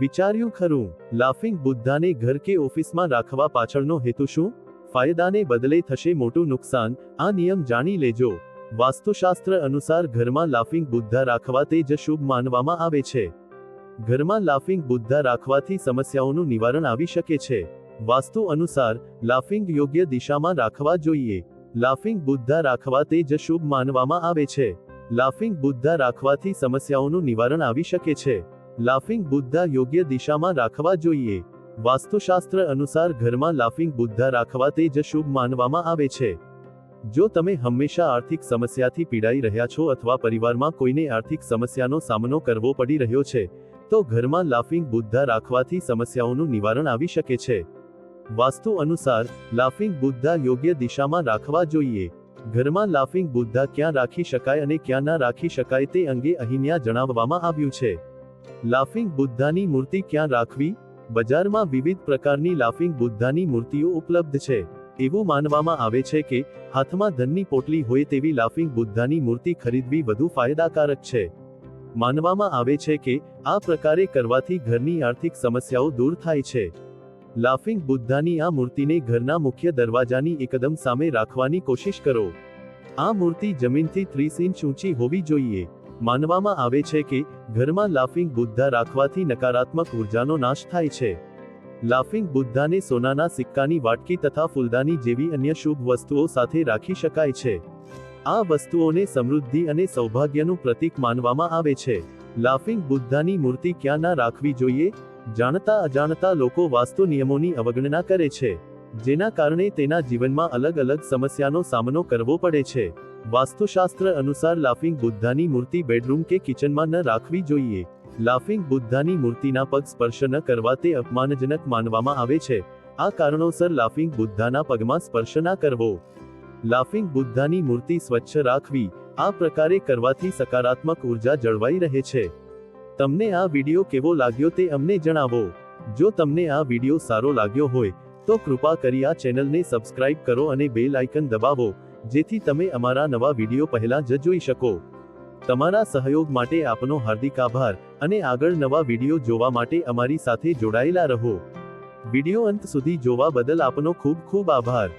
વિચાર્યું ખરું, લાફિંગ બુદ્ધાને ઘર કે ઓફિસમાં રાખવા પાછળનો હેતુ શું? ફાયદાને બદલે થશે મોટું નુકસાન, આ નિયમ જાણી લેજો. વાસ્તુશાસ્ત્ર અનુસાર ઘરમાં લાફિંગ બુદ્ધા રાખવા તે જ શુભ માનવામાં આવે છે. ઘરમાં લાફિંગ બુદ્ધા રાખવાથી સમસ્યાઓનું નિવારણ આવી શકે છે. વાસ્તુ અનુસાર, લાફિંગ યોગ્ય દિશામાં રાખવા જોઈએ. લાફિંગ બુદ્ધા રાખવા તે જ શુભ માનવામાં આવે છે. લાફિંગ બુદ્ધા રાખવાથી સમસ્યાઓનું નિવારણ આવી શકે છે. લાફિંગ બુદ્ધા યોગ્ય દિશામાં રાખવા જોઈએ. વાસ્તુશાસ્ત્ર અનુસાર ઘરમાં લાફિંગ બુદ્ધા રાખવા તે જ શુભ માનવામાં આવે છે. જો તમે હંમેશા આર્થિક સમસ્યાથી પીડાઈ રહ્યા છો અથવા પરિવારમાં કોઈને આર્થિક સમસ્યાનો સામનો કરવો પડી રહ્યો છે, તો ઘરમાં લાફિંગ બુદ્ધા રાખવાથી સમસ્યાઓનું નિવારણ આવી શકે છે. વાસ્તુ અનુસાર, લાફિંગ બુદ્ધા યોગ્ય દિશામાં રાખવા જોઈએ. ઘરમાં લાફિંગ બુદ્ધા ક્યાં રાખી શકાય અને ક્યાં ના રાખી શકાય તે અંગે અહીંયા જણાવવામાં આવ્યું છે. લાફિંગ બુદ્ધાની મૂર્તિ ક્યાં રાખવી? બજારમાં વિવિધ પ્રકારની લાફિંગ બુદ્ધાની મૂર્તિઓ ઉપલબ્ધ છે. એવું માનવામાં આવે છે કે, હાથમાં ધનની પોટલી હોય તેવી લાફિંગ બુદ્ધાની મૂર્તિ ખરીદવી વધુ ફાયદાકારક છે. માનવામાં આવે છે કે, આ પ્રકારે કરવાથી ઘરની આર્થિક સમસ્યાઓ દૂર થાય છે. લાફિંગ બુદ્ધાની આ મૂર્તિને ઘરના મુખ્ય દરવાજાની એકદમ સામે રાખવાની કોશિશ કરો. આ મૂર્તિ જમીનથી ત્રીસ ઇંચ ઊંચી હોવી જોઈએ. માનવામાં આવે છે કે, ઘરમાં લાફિંગ બુદ્ધા રાખવાથી નકારાત્મક ઉર્જાનો નાશ થાય છે. લાફિંગ બુદ્ધાને સોનાના સિક્કાની વાટકી તથા ફૂલદાની જેવી અન્ય શુભ વસ્તુઓ સાથે રાખી શકાય છે. આ વસ્તુઓને સમૃદ્ધિ અને સૌભાગ્યનું પ્રતીક માનવામાં આવે છે. લાફિંગ બુદ્ધાની મૂર્તિ ક્યાં ના રાખવી જોઈએ? જાણતા અજાણતા લોકો વાસ્તુ નિયમોની અવગણના કરે છે. જેના કારણે તેના જીવનમાં અલગ અલગ સમસ્યાનો સામનો કરવો પડે છે. વાસ્તુશાસ્ત્ર અનુસાર લાફિંગ બુદ્ધાની મૂર્તિ બેડરૂમ કે કિચનમાં ન રાખવી જોઈએ. લાફિંગ બુદ્ધાની મૂર્તિના પગ સ્પર્શ ન કરવા તે અપમાનજનક માનવામાં આવે છે. આ કારણોસર લાફિંગ બુદ્ધાના પગમાં સ્પર્શ ના કરવો. લાફિંગ બુદ્ધાની મૂર્તિ સ્વચ્છ રાખવી, આ પ્રકારે કરવાથી સકારાત્મક ઊર્જા જળવાઈ રહે છે. તમને આ વિડિયો કેવો લાગ્યો તે અમને જણાવો. જો તમને આ વિડિયો સારો લાગ્યો હોય, તો કૃપા કરી આ ચેનલને સબસ્ક્રાઇબ કરો અને બેલ આઇકન દબાવો. જેથી તમે અમારા નવા વીડિયો પહેલા જ જોઈ શકો. તમારા સહયોગ માટે આપનો હાર્દિક આભાર અને આગળ નવા વીડિયો જોવા માટે અમારી સાથે જોડાયેલા રહો. વીડિયો અંત સુધી જોવા બદલ આપનો ખૂબ ખૂબ આભાર.